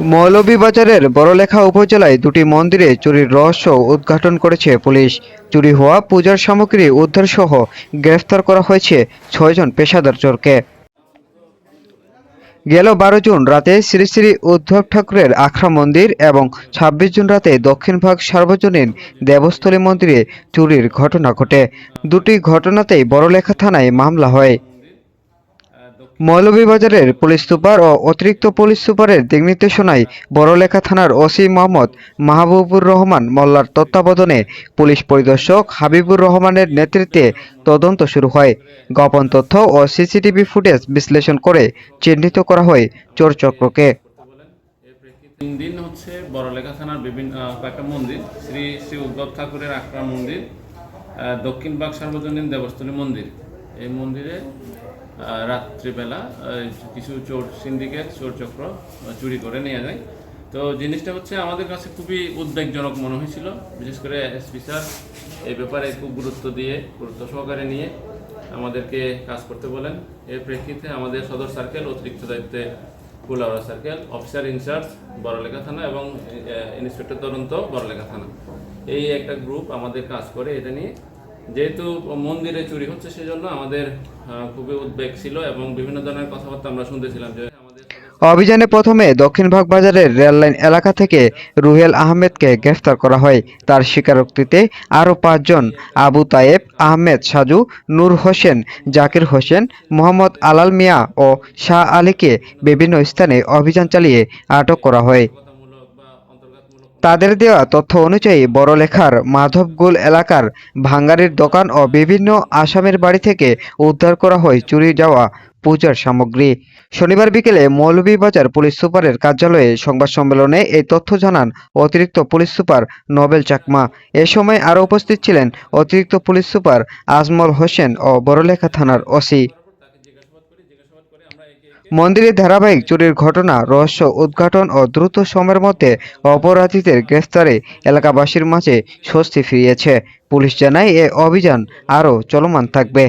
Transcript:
মৌলভীবাজারের বড়লেখা উপজেলায় দুটি মন্দিরে চুরির রহস্য উদ্ঘাটন করেছে পুলিশ। চুরি হওয়া পূজার সামগ্রী উদ্ধারসহ গ্রেফতার করা হয়েছে ছয়জন পেশাদার চোরকে। গেল বারো জুন রাতে শ্রী শ্রী উদ্ধব ঠাকুরের আখড়া মন্দির এবং ছাব্বিশ জুন রাতে দক্ষিণভাগ সার্বজনীন দেবস্থলী মন্দিরে চুরির ঘটনা ঘটে। দুটি ঘটনাতেই বড়লেখা থানায় মামলা হয়। মৌলভীবাজারের পুলিশ সুপার ও অতিরিক্ত পুলিশ সুপারের দিক নির্দেশনায় বড়লেখা থানার ওসি মোহাম্মদ মাহবুবুর রহমান মোল্লার তত্ত্বাবধানে পুলিশ পরিদর্শক হাবিবুর রহমানের নেতৃত্বে তদন্ত শুরু হয়। গোপন তথ্য ও সিসিটিভি ফুটেজ বিশ্লেষণ করে চিহ্নিত করা হয় চোর চক্রকে। তিন দিন হচ্ছে বড়লেখা থানার বিভিন্ন কয়েকটা মন্দির, শ্রী শ্রী উদ্ধব ঠাকুরের আখড়া মন্দির দক্ষিণ বাগ সার্বজনীন দেবস্থলী মন্দির। এই মন্দিরে রাত্রিবেলা কিছু চোর সিন্ডিকেট চোর চক্র চুরি করে নিয়ে যায়। তো জিনিসটা হচ্ছে আমাদের কাছে খুবই উদ্বেগজনক মনে হয়েছিল। বিশেষ করে এসপি স্যার এই ব্যাপারে খুব গুরুত্ব দিয়ে, গুরুত্ব সহকারে নিয়ে আমাদেরকে কাজ করতে বলেন। এর প্রেক্ষিতে আমাদের সদর সার্কেল অতিরিক্ত দায়িত্বে Kulaura circle officer incharge Barlekha থানা এবং ইন্সপেক্টর তদন্ত, বড়লেখা থানা। এই একটা গ্রুপ আমাদের কাজ করে এটা নিয়ে যেহেতু মন্দিরে চুরি হচ্ছে সেজন্য আমাদের খুবই উদ্বেগ ছিল এবং বিভিন্ন ধরনের কথাবার্তা আমরা শুনতেছিলাম যে অভিযানে প্রথমে দক্ষিণভাগ বাজারের রেললাইন এলাকা থেকে রুহেল আহমেদকে গ্রেফতার করা হয়। তার স্বীকারোক্তিতে আরও পাঁচজন, আবু তায়েব আহমেদ সাজু, নূর হোসেন, জাকির হোসেন, মোহাম্মদ আলাল মিয়া ও শাহ আলীকে বিভিন্ন স্থানে অভিযান চালিয়ে আটক করা হয়। তাদের দেওয়া তথ্য অনুযায়ী বড়লেখার মাধবগুল এলাকার ভাঙ্গারির দোকান ও বিভিন্ন আসামের বাড়ি থেকে উদ্ধার করা হয় চুরি যাওয়া পূজার সামগ্রী। শনিবার বিকেলে মৌলভীবাজার পুলিশ সুপারের কার্যালয়ে সংবাদ সম্মেলনে এই তথ্য জানান অতিরিক্ত পুলিশ সুপার নোবেল চাকমা। এ সময় আরও উপস্থিত ছিলেন অতিরিক্ত পুলিশ সুপার আজমল হোসেন ও বড়লেখা থানার ওসি। মন্দিরে ধারাবাহিক চুরির ঘটনা, রহস্য উদ্ঘাটন ও দ্রুত সময়ের মধ্যে অপরাধীদের গ্রেফতারে এলাকাবাসীর মাঝে স্বস্তি ফিরিয়েছে। পুলিশ জানায়, এ অভিযান আরও চলমান থাকবে।